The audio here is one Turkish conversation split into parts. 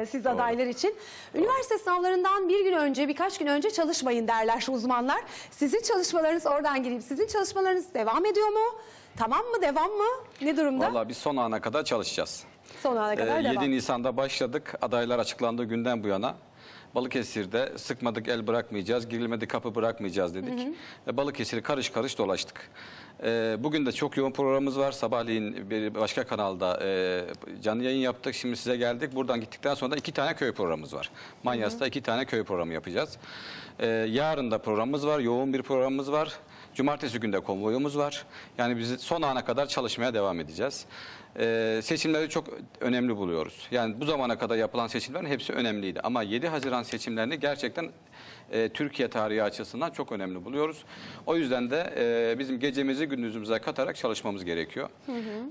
e, siz doğru. adaylar için. Üniversite sınavlarından bir gün önce, birkaç gün önce çalışmayın derler şu uzmanlar. Sizin çalışmalarınız oradan gireyim. Sizin çalışmalarınız devam ediyor mu? Tamam mı? Devam mı? Ne durumda? Vallahi biz son ana kadar çalışacağız. Son ana Ee, kadar 7 devam. Nisan'da başladık. Adaylar açıklandığı günden bu yana Balıkesir'de sıkmadık el bırakmayacağız, girilmedi kapı bırakmayacağız dedik. Ve Balıkesir'i karış karış dolaştık. Ee, bugün de çok yoğun programımız var. Sabahleyin bir başka kanalda e, canlı yayın yaptık. Şimdi size geldik. Buradan gittikten sonra da iki tane köy programımız var. Manyas'ta iki tane köy programı yapacağız. Ee, yarın da programımız var. Yoğun bir programımız var. Cumartesi günde konvoyumuz var. Yani biz son ana kadar çalışmaya devam edeceğiz. Ee, seçimleri çok önemli buluyoruz. Yani bu zamana kadar yapılan seçimlerin hepsi önemliydi. Ama 7 Haziran seçimlerini gerçekten e, Türkiye tarihi açısından çok önemli buluyoruz. O yüzden de e, bizim gecemizi gündüzümüze katarak çalışmamız gerekiyor.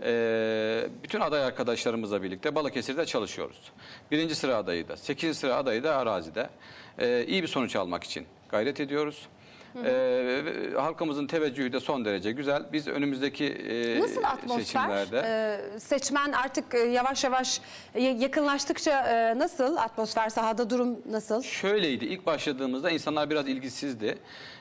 E, bütün aday arkadaşlarımızla birlikte Balıkesir'de çalışıyoruz. Birinci sıra adayı da, sekizinci sıra adayı da arazide. E, iyi bir sonuç almak için gayret ediyoruz. Ee, halkımızın teveccühü de son derece güzel. Biz önümüzdeki e, Nasıl atmosfer? seçimlerde Ee, seçmen artık e, yavaş yavaş e, yakınlaştıkça e, nasıl atmosfer sahada durum nasıl? şöyleydi. İlk başladığımızda insanlar biraz ilgisizdi.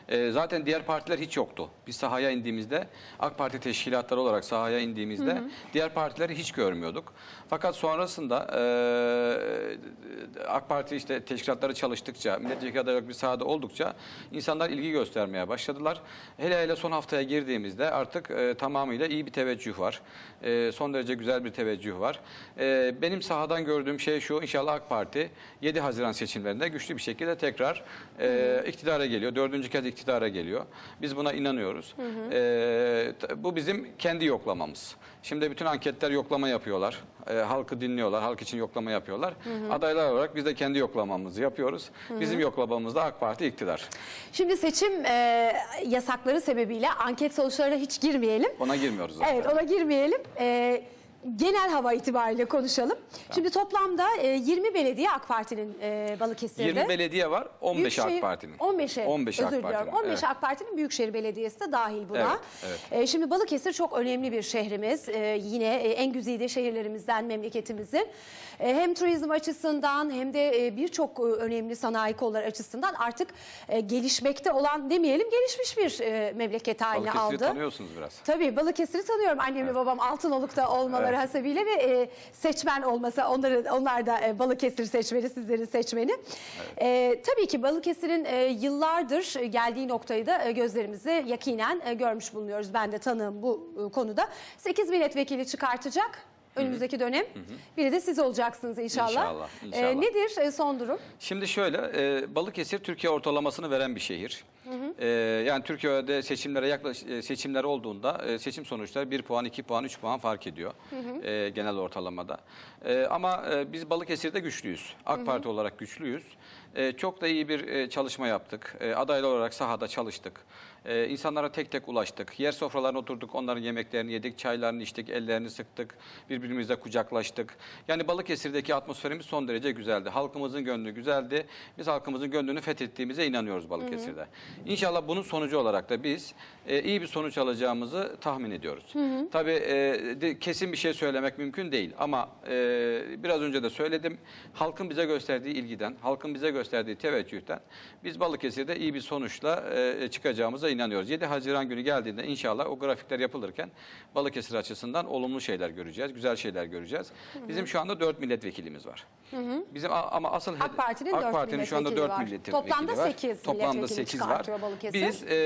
Ee, zaten diğer partiler hiç yoktu. Biz sahaya indiğimizde AK Parti teşkilatları olarak sahaya indiğimizde diğer partileri hiç görmüyorduk. Fakat sonrasında e, AK Parti işte teşkilatları çalıştıkça, milletvekili adayı bir sahada oldukça insanlar ilgi göstermeye başladılar. Hele hele son haftaya girdiğimizde artık e, tamamıyla iyi bir teveccüh var. E, son derece güzel bir teveccüh var. E, benim sahadan gördüğüm şey şu, inşallah AK Parti 7 Haziran seçimlerinde güçlü bir şekilde tekrar e, iktidara geliyor. Dördüncü kez iktidara geliyor. Biz buna inanıyoruz. E, t- bu bizim kendi yoklamamız. Şimdi bütün anketler yoklama yapıyorlar. E, halkı dinliyorlar, halk için yoklama yapıyorlar. Adaylar olarak biz de kendi yoklamamızı yapıyoruz. Bizim yoklamamız da AK Parti iktidar. Şimdi seçim e, yasakları sebebiyle anket sonuçlarına hiç girmeyelim. Ona girmiyoruz zaten. Evet ona girmeyelim. E, genel hava itibariyle konuşalım. Şimdi toplamda e, 20 belediye AK Parti'nin e, Balıkesir'de. 20 belediye var, 15 AK Büyükşehir- Parti'nin. 15'e 15 özür AK diliyorum. Parti'nin. 15 evet. AK Parti'nin Büyükşehir Belediyesi de dahil buna. Evet, evet. Ee, şimdi Balıkesir çok önemli bir şehrimiz. Ee, yine e, en güzide şehirlerimizden memleketimizin. Ee, hem turizm açısından hem de e, birçok e, önemli sanayi kolları açısından artık e, gelişmekte olan demeyelim gelişmiş bir e, memleket haline Balıkesir'i aldı. tanıyorsunuz biraz. Tabii Balıkesir'i tanıyorum. Annemle babam Altınoluk'ta olmaları Evet. Hasebiyle ve e, seçmen olmasa onları onlar da e, Balıkesir seçmeni, sizlerin seçmeni. E, tabii ki Balıkesir'in e, yıllardır e, geldiği noktayı da e, gözlerimize yakinen e, görmüş bulunuyoruz. Ben de tanığım bu e, konuda. 8 milletvekili çıkartacak önümüzdeki dönem. Biri de siz olacaksınız inşallah. İnşallah, E, inşallah. nedir e, son durum? Şimdi şöyle, e, Balıkesir Türkiye ortalamasını veren bir şehir. E, yani Türkiye'de seçimlere yaklaş e, seçimler olduğunda e, seçim sonuçları 1 puan, 2 puan, 3 puan fark ediyor e, genel ortalamada. E, ama e, biz Balıkesir'de güçlüyüz. AK Parti olarak güçlüyüz. E, çok da iyi bir e, çalışma yaptık. E, adaylar olarak sahada çalıştık. E, insanlara tek tek ulaştık. Yer sofralarına oturduk, onların yemeklerini yedik, çaylarını içtik, ellerini sıktık, birbirimizle kucaklaştık. Yani Balıkesir'deki atmosferimiz son derece güzeldi. Halkımızın gönlü güzeldi. Biz halkımızın gönlünü fethettiğimize inanıyoruz Balıkesir'de. İnşallah bunun sonucu olarak da biz e, iyi bir sonuç alacağımızı tahmin ediyoruz. Tabii e, de- kesin bir şey söylemek mümkün değil ama e, biraz önce de söyledim. Halkın bize gösterdiği ilgiden, halkın bize gösterdiği teveccühten biz Balıkesir'de iyi bir sonuçla e, çıkacağımıza inanıyoruz. 7 Haziran günü geldiğinde inşallah o grafikler yapılırken Balıkesir açısından olumlu şeyler göreceğiz, güzel şeyler göreceğiz. Bizim şu anda 4 milletvekilimiz var. Bizim a- ama asıl AK Parti'nin AK Parti'nin şu anda milletvekili 4 var. milletvekili Toplamda var. Toplamda milletvekili 8 var. Balıkesir. Biz e,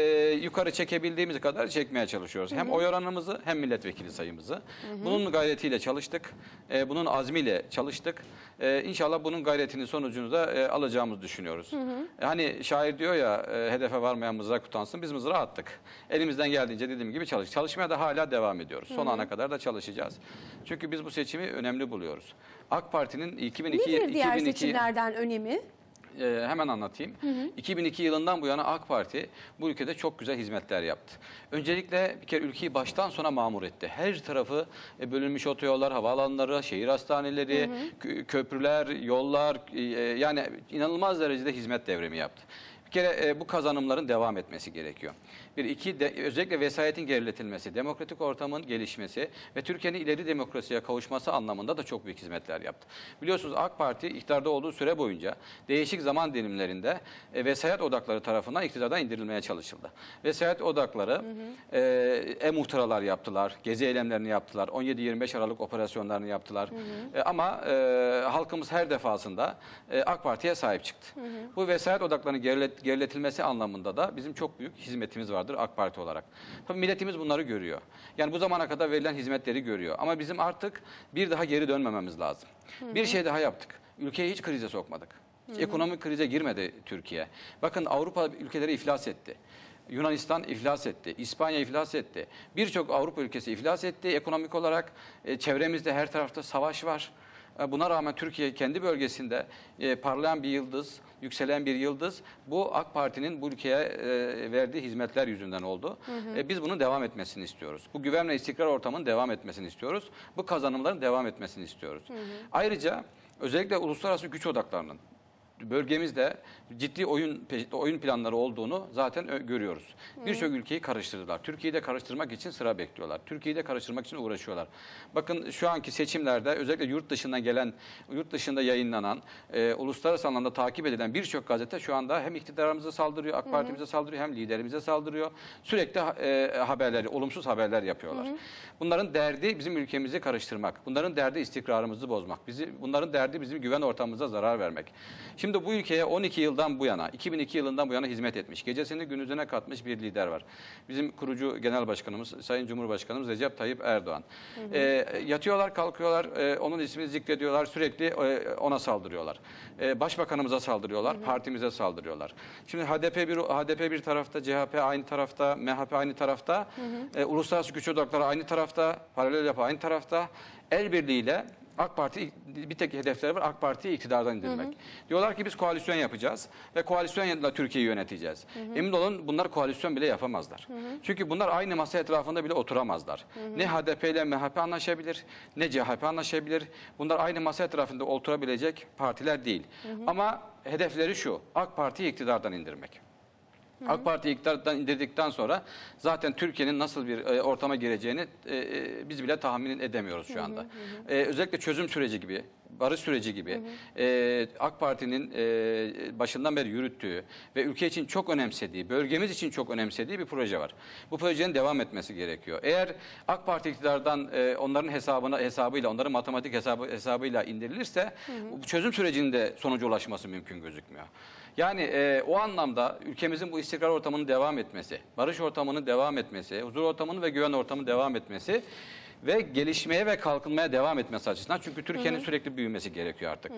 yukarı çekebildiğimiz kadar çekmeye çalışıyoruz. Hem oy oranımızı hem milletvekili sayımızı. Bunun gayretiyle çalıştık. E, bunun azmiyle çalıştık. E, inşallah bunun gayretinin sonucunu da e, alacağımızı düşünüyoruz. E, hani şair diyor ya e, hedefe varmayan mızrak utansın. Biz mızrağı attık. Elimizden geldiğince dediğim gibi çalış. Çalışmaya da hala devam ediyoruz. Son ana kadar da çalışacağız. Çünkü biz bu seçimi önemli buluyoruz. AK Parti'nin 2002 Nedir diğer 2002 seçimlerden önemi? Ee, hemen anlatayım. 2002 yılından bu yana AK Parti bu ülkede çok güzel hizmetler yaptı. Öncelikle bir kere ülkeyi baştan sona mamur etti. Her tarafı e, bölünmüş otoyollar, havaalanları, şehir hastaneleri, kö- köprüler, yollar e, yani inanılmaz derecede hizmet devrimi yaptı. Bir kere e, bu kazanımların devam etmesi gerekiyor. Bir iki de, özellikle vesayetin geriletilmesi, demokratik ortamın gelişmesi ve Türkiye'nin ileri demokrasiye kavuşması anlamında da çok büyük hizmetler yaptı. Biliyorsunuz AK Parti iktidarda olduğu süre boyunca değişik zaman dilimlerinde e, vesayet odakları tarafından iktidardan indirilmeye çalışıldı. Vesayet odakları e, e-muhtıralar yaptılar, gezi eylemlerini yaptılar, 17-25 Aralık operasyonlarını yaptılar. E, ama e, halkımız her defasında e, AK Parti'ye sahip çıktı. Bu vesayet odaklarının gerilet, geriletilmesi anlamında da bizim çok büyük hizmetimiz vardır AK Parti olarak. Tabii milletimiz bunları görüyor. Yani bu zamana kadar verilen hizmetleri görüyor. Ama bizim artık bir daha geri dönmememiz lazım. Bir şey daha yaptık. Ülkeyi hiç krize sokmadık. Hiç ekonomik krize girmedi Türkiye. Bakın Avrupa ülkeleri iflas etti. Yunanistan iflas etti, İspanya iflas etti. Birçok Avrupa ülkesi iflas etti ekonomik olarak. E, çevremizde her tarafta savaş var. E, Buna rağmen Türkiye kendi bölgesinde e, parlayan bir yıldız, yükselen bir yıldız. Bu AK Parti'nin bu ülkeye e, verdiği hizmetler yüzünden oldu. E, Biz bunun devam etmesini istiyoruz. Bu güven ve istikrar ortamının devam etmesini istiyoruz. Bu kazanımların devam etmesini istiyoruz. Ayrıca özellikle uluslararası güç odaklarının bölgemizde ciddi oyun oyun planları olduğunu zaten görüyoruz. Birçok ülkeyi karıştırdılar. Türkiye'yi de karıştırmak için sıra bekliyorlar. Türkiye'yi de karıştırmak için uğraşıyorlar. Bakın şu anki seçimlerde özellikle yurt dışından gelen, yurt dışında yayınlanan, e, uluslararası anlamda takip edilen birçok gazete şu anda hem iktidarımıza saldırıyor, AK Parti'mize saldırıyor, hem liderimize saldırıyor. Sürekli e, haberleri, olumsuz haberler yapıyorlar. Bunların derdi bizim ülkemizi karıştırmak. Bunların derdi istikrarımızı bozmak. Bizi bunların derdi bizim güven ortamımıza zarar vermek. Şimdi bu ülkeye 12 yıldan bu yana, 2002 yılından bu yana hizmet etmiş. Gecesini gündüzüne katmış bir lider var. Bizim kurucu genel başkanımız, Sayın Cumhurbaşkanımız Recep Tayyip Erdoğan. Ee, yatıyorlar, kalkıyorlar, e, onun ismini zikrediyorlar, sürekli e, ona saldırıyorlar. E, başbakanımıza saldırıyorlar, partimize saldırıyorlar. Şimdi HDP bir HDP bir tarafta, CHP aynı tarafta, MHP aynı tarafta, e, uluslararası güç odakları aynı tarafta, paralel yapı aynı tarafta. El birliğiyle AK Parti bir tek hedefleri var AK Parti'yi iktidardan indirmek. Diyorlar ki biz koalisyon yapacağız ve koalisyonla Türkiye'yi yöneteceğiz. Emin olun bunlar koalisyon bile yapamazlar. Çünkü bunlar aynı masa etrafında bile oturamazlar. Ne HDP ile MHP anlaşabilir, ne CHP anlaşabilir. Bunlar aynı masa etrafında oturabilecek partiler değil. Ama hedefleri şu, AK Parti'yi iktidardan indirmek. AK Parti iktidardan indirdikten sonra zaten Türkiye'nin nasıl bir e, ortama gireceğini e, e, biz bile tahmin edemiyoruz şu anda. E, özellikle çözüm süreci gibi, barış süreci gibi e, AK Parti'nin e, başından beri yürüttüğü ve ülke için çok önemsediği, bölgemiz için çok önemsediği bir proje var. Bu projenin devam etmesi gerekiyor. Eğer AK Parti iktidardan e, onların hesabına hesabıyla, onların matematik hesabı hesabıyla indirilirse bu çözüm sürecinde sonuca ulaşması mümkün gözükmüyor. Yani e, o anlamda ülkemizin bu istikrar ortamının devam etmesi, barış ortamının devam etmesi, huzur ortamının ve güven ortamının devam etmesi ve gelişmeye ve kalkınmaya devam etmesi açısından. Çünkü Türkiye'nin sürekli büyümesi gerekiyor artık.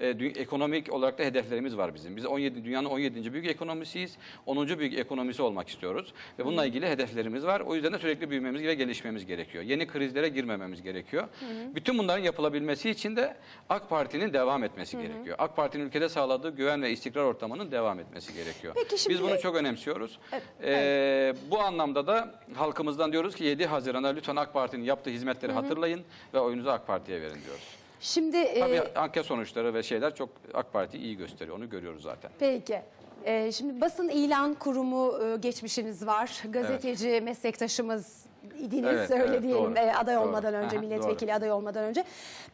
E, dü- ekonomik olarak da hedeflerimiz var bizim. Biz 17 dünyanın 17. büyük ekonomisiyiz. 10. büyük ekonomisi olmak istiyoruz ve bununla ilgili hedeflerimiz var. O yüzden de sürekli büyümemiz ve gelişmemiz gerekiyor. Yeni krizlere girmememiz gerekiyor. Bütün bunların yapılabilmesi için de AK Parti'nin devam etmesi gerekiyor. AK Parti'nin ülkede sağladığı güven ve istikrar ortamının devam etmesi gerekiyor. Peki şimdi- Biz bunu çok önemsiyoruz. Evet, Ee, bu anlamda da halkımızdan diyoruz ki 7 Haziran'da lütfen AK Parti'nin yaptığı hizmetleri hatırlayın ve oyunuzu AK Parti'ye verin diyoruz. Şimdi e, Tabii anket sonuçları ve şeyler çok AK Parti iyi gösteriyor. Onu görüyoruz zaten. Peki. Ee, şimdi basın ilan kurumu e, geçmişiniz var. Gazeteci meslektaşımız idiniz Evet, öyle evet, diyelim doğru. e, aday Doğru. olmadan önce, Aha, milletvekili doğru. aday olmadan önce.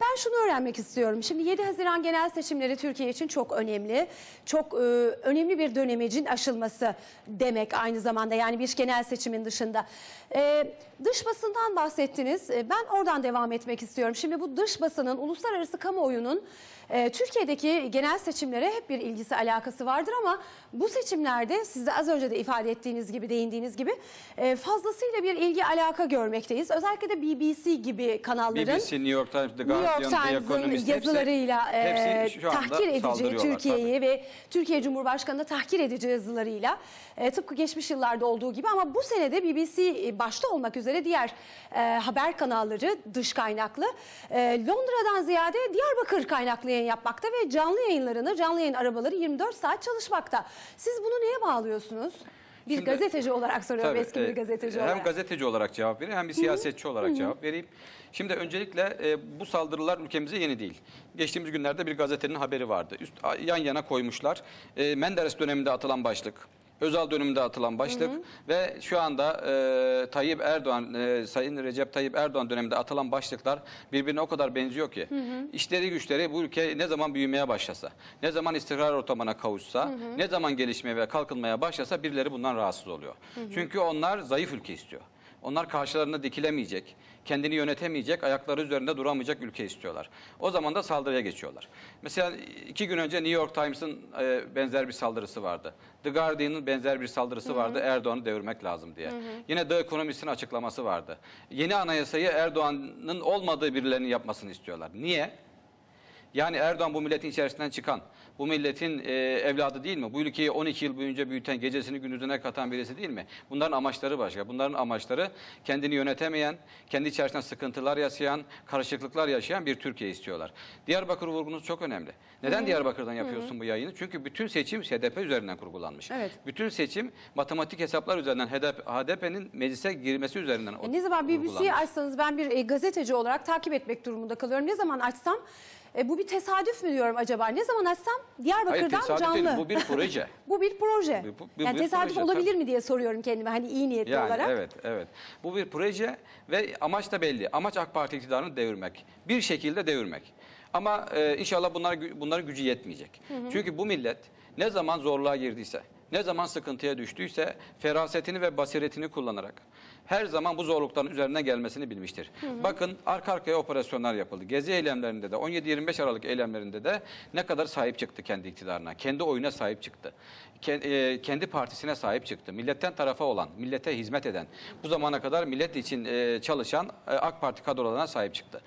Ben şunu öğrenmek istiyorum. Şimdi 7 Haziran genel seçimleri Türkiye için çok önemli. Çok e, önemli bir dönemecin aşılması demek aynı zamanda yani bir genel seçimin dışında. E, dış basından bahsettiniz. E, ben oradan devam etmek istiyorum. Şimdi bu dış basının, uluslararası kamuoyunun e, Türkiye'deki genel seçimlere hep bir ilgisi alakası vardır ama bu seçimlerde siz de az önce de ifade ettiğiniz gibi değindiğiniz gibi e, fazlasıyla bir ilgi alaka görmekteyiz. Özellikle de BBC gibi kanalların BBC, New York Times, The New York Guardian, The Times'ın yazılarıyla hepsi, e, tahkir edici Türkiye'yi ve Türkiye Cumhurbaşkanı'nı tahkir edici yazılarıyla e, tıpkı geçmiş yıllarda olduğu gibi ama bu senede BBC e, başta olmak üzere diğer e, haber kanalları dış kaynaklı e, Londra'dan ziyade Diyarbakır kaynaklı yayın yapmakta ve canlı yayınlarını canlı yayın arabaları 24 saat çalışmakta. Siz bunu neye bağlıyorsunuz? Bir Şimdi- gazeteci olarak soruyorum Tabii, eski bir e, gazeteci hem olarak. gazeteci olarak cevap vereyim hem bir siyasetçi olarak cevap vereyim. Şimdi öncelikle e, bu saldırılar ülkemize yeni değil. Geçtiğimiz günlerde bir gazetenin haberi vardı. Üst, yan yana koymuşlar. E, Menderes döneminde atılan başlık. Özal döneminde atılan başlık ve şu anda e, Tayyip Erdoğan, e, Sayın Recep Tayyip Erdoğan döneminde atılan başlıklar birbirine o kadar benziyor ki. İşleri güçleri bu ülke ne zaman büyümeye başlasa, ne zaman istikrar ortamına kavuşsa, ne zaman gelişmeye ve kalkınmaya başlasa birileri bundan rahatsız oluyor. Çünkü onlar zayıf ülke istiyor. Onlar karşılarında dikilemeyecek, kendini yönetemeyecek, ayakları üzerinde duramayacak ülke istiyorlar. O zaman da saldırıya geçiyorlar. Mesela iki gün önce New York Times'ın e, benzer bir saldırısı vardı. The Guardian'ın benzer bir saldırısı vardı. Erdoğan'ı devirmek lazım diye. Yine The Economist'in açıklaması vardı. Yeni anayasayı Erdoğan'ın olmadığı birilerinin yapmasını istiyorlar. Niye? Yani Erdoğan bu milletin içerisinden çıkan, bu milletin e, evladı değil mi? Bu ülkeyi 12 yıl boyunca büyüten, gecesini gündüzüne katan birisi değil mi? Bunların amaçları başka. Bunların amaçları kendini yönetemeyen, kendi içerisinde sıkıntılar yaşayan, karışıklıklar yaşayan bir Türkiye istiyorlar. Diyarbakır vurgunuz çok önemli. Neden Diyarbakır'dan yapıyorsun bu yayını? Çünkü bütün seçim HDP üzerinden kurgulanmış. Evet. Bütün seçim matematik hesaplar üzerinden HDP, HDP'nin meclise girmesi üzerinden E, Ne zaman BBC'yi açsanız ben bir e, gazeteci olarak takip etmek durumunda kalıyorum. Ne zaman açsam e, bu bir tesadüf mü diyorum acaba? Ne zaman açsam Hayır Diyarbakır'dan tesadüf canlı. değil, bu bir proje. Bu bir proje. Bu- bu- bu yani bir tesadüf proje, olabilir tabii. mi diye soruyorum kendime hani iyi niyetli Yani olarak. evet, evet. Bu bir proje ve amaç da belli. Amaç AK Parti iktidarını devirmek. Bir şekilde devirmek. Ama e, inşallah bunlar gü- bunların gücü yetmeyecek. Çünkü bu millet ne zaman zorluğa girdiyse, ne zaman sıkıntıya düştüyse ferasetini ve basiretini kullanarak her zaman bu zorlukların üzerine gelmesini bilmiştir. Bakın arka arkaya operasyonlar yapıldı. Gezi eylemlerinde de 17-25 Aralık eylemlerinde de ne kadar sahip çıktı kendi iktidarına, kendi oyuna sahip çıktı. E, Kendi partisine sahip çıktı. Milletten tarafa olan, millete hizmet eden, bu zamana kadar millet için e, çalışan e, AK Parti kadrolarına sahip çıktı.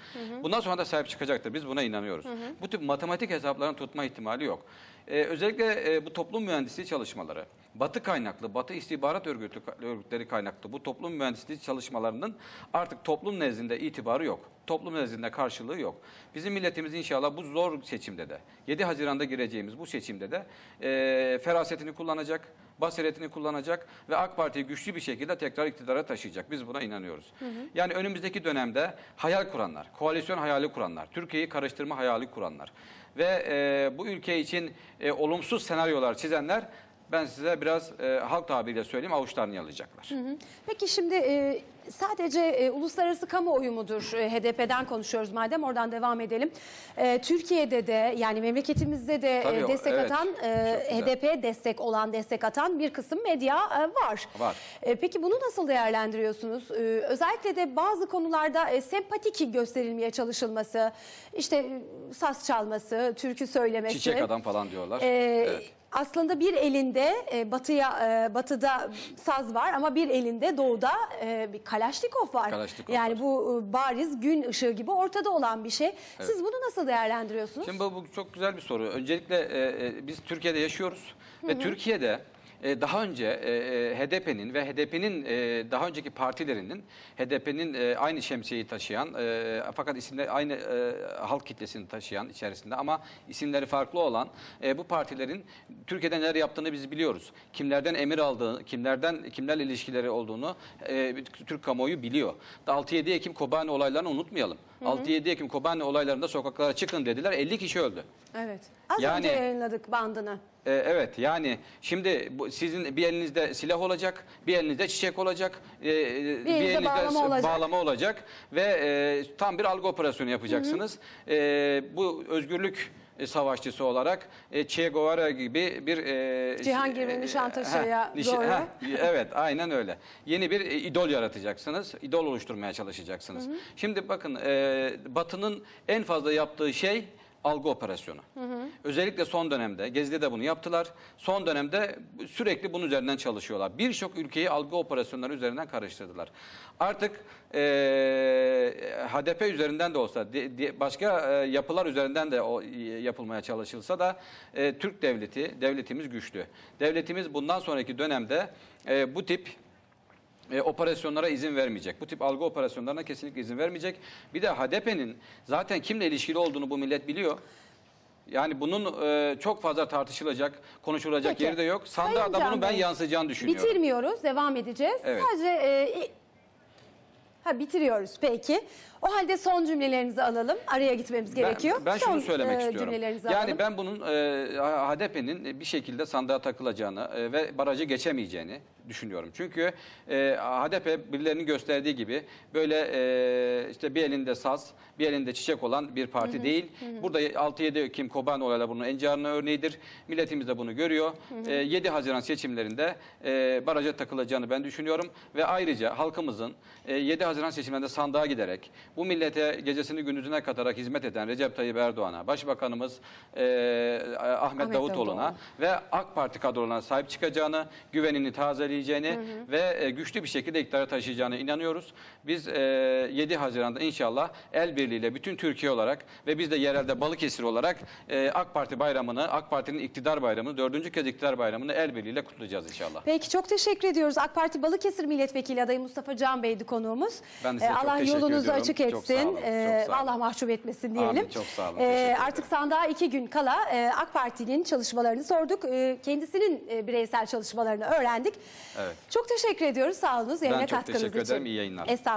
Bundan sonra da sahip çıkacaktır. Biz buna inanıyoruz. Bu tip matematik hesapların tutma ihtimali yok. Özellikle bu toplum mühendisliği çalışmaları, Batı kaynaklı, Batı istihbarat örgütü, örgütleri kaynaklı bu toplum mühendisliği çalışmalarının artık toplum nezdinde itibarı yok. Toplum nezdinde karşılığı yok. Bizim milletimiz inşallah bu zor seçimde de, 7 Haziran'da gireceğimiz bu seçimde de e, ferasetini kullanacak, basiretini kullanacak ve AK Parti'yi güçlü bir şekilde tekrar iktidara taşıyacak. Biz buna inanıyoruz. Yani önümüzdeki dönemde hayal kuranlar, koalisyon hayali kuranlar, Türkiye'yi karıştırma hayali kuranlar ve e, bu ülke için e, olumsuz senaryolar çizenler ben size biraz e, halk tabiriyle söyleyeyim avuçlarını yalayacaklar. Peki şimdi e, sadece e, uluslararası kamuoyu mudur? E, HDP'den konuşuyoruz madem oradan devam edelim. E, Türkiye'de de yani memleketimizde de e, Tabii destek evet, atan, e, çok güzel. HDP destek olan, destek atan bir kısım medya e, var. Var. E, peki bunu nasıl değerlendiriyorsunuz? E, özellikle de bazı konularda e, sempatik gösterilmeye çalışılması, işte e, saz çalması, türkü söylemesi. Çiçek adam falan diyorlar. Ee, Evet. Aslında bir elinde e, batıya e, batıda saz var ama bir elinde doğuda e, bir Kalaşnikov var. Kalaşnikov yani var. bu e, bariz gün ışığı gibi ortada olan bir şey. Siz bunu nasıl değerlendiriyorsunuz? Şimdi bu, bu çok güzel bir soru. Öncelikle e, e, biz Türkiye'de yaşıyoruz ve Türkiye'de e, daha önce e, e, HDP'nin ve HDP'nin e, daha önceki partilerinin HDP'nin e, aynı şemsiyeyi taşıyan e, fakat isimleri aynı e, halk kitlesini taşıyan içerisinde ama isimleri farklı olan e, bu partilerin Türkiye'de neler yaptığını biz biliyoruz. Kimlerden emir aldığını, kimlerden kimlerle ilişkileri olduğunu e, Türk kamuoyu biliyor. 6-7 Ekim Kobani olaylarını unutmayalım. 6-7 Ekim Kobani olaylarında sokaklara çıkın dediler. 50 kişi öldü. Evet. Az Yani- önce yayınladık bandını. Ee, evet yani şimdi bu, sizin bir elinizde silah olacak, bir elinizde çiçek olacak, e, bir, elinizde bağlama olacak. bağlama olacak ve e, tam bir algı operasyonu yapacaksınız. E, bu özgürlük e, savaşçısı olarak e, Che Guevara gibi bir e, Cihangir ve e, Nişantaşı'ya nişan- doğru. heh, evet aynen öyle. Yeni bir e, idol yaratacaksınız. idol oluşturmaya çalışacaksınız. Şimdi bakın e, Batı'nın en fazla yaptığı şey algı operasyonu. Özellikle son dönemde, Gezi'de de bunu yaptılar. Son dönemde sürekli bunun üzerinden çalışıyorlar. Birçok ülkeyi algı operasyonları üzerinden karıştırdılar. Artık e, HDP üzerinden de olsa, di- di- başka e, yapılar üzerinden de o, yapılmaya çalışılsa da e, Türk devleti, devletimiz güçlü. Devletimiz bundan sonraki dönemde e, bu tip e, operasyonlara izin vermeyecek. Bu tip algı operasyonlarına kesinlikle izin vermeyecek. Bir de HDP'nin zaten kimle ilişkili olduğunu bu millet biliyor. Yani bunun e, çok fazla tartışılacak, konuşulacak Peki. yeri de yok. Sandığa Sayın da Can bunun ben Bey, yansıyacağını düşünüyorum. Bitirmiyoruz, devam edeceğiz. Evet. Sadece e, ha bitiriyoruz peki. O halde son cümlelerinizi alalım. Araya gitmemiz gerekiyor. Ben, ben şunu son, söylemek e, istiyorum. Yani alalım. ben bunun e, HDP'nin bir şekilde sandığa takılacağını e, ve barajı geçemeyeceğini düşünüyorum. Çünkü e, HDP birilerinin gösterdiği gibi böyle e, işte bir elinde saz, bir elinde çiçek olan bir parti değil. Burada 6-7 Ekim Kobani olayları bunun en canlı örneğidir. Milletimiz de bunu görüyor. E, 7 Haziran seçimlerinde e, baraja takılacağını ben düşünüyorum ve ayrıca halkımızın e, 7 Haziran seçimlerinde sandığa giderek bu millete gecesini gündüzüne katarak hizmet eden Recep Tayyip Erdoğan'a, Başbakanımız e, Ahmet, Ahmet Davutoğlu'na Davutoğlu. ve AK Parti kadrolarına sahip çıkacağını, güvenini tazeleyeceğini ve e, güçlü bir şekilde iktidara taşıyacağına inanıyoruz. Biz e, 7 Haziran'da inşallah el birliğiyle bütün Türkiye olarak ve biz de yerelde Balıkesir olarak e, AK Parti bayramını, AK Parti'nin iktidar bayramını, dördüncü kez iktidar bayramını el birliğiyle kutlayacağız inşallah. Peki çok teşekkür ediyoruz. AK Parti Balıkesir Milletvekili adayı Mustafa Can Bey'di konuğumuz. Ben de size çok Allah teşekkür yolunuzu ediyorum. açık Çok etsin. sağ olun, çok sağ olun. Allah mahcup etmesin diyelim. Amin, çok sağ olun, Ee, artık sandığa iki gün kala e, AK Parti'nin çalışmalarını sorduk. Kendisinin e, bireysel çalışmalarını öğrendik. Evet. Çok teşekkür ediyoruz. Sağ. Yayına Ben çok teşekkür için. ederim. İyi yayınlar. Estağfurullah.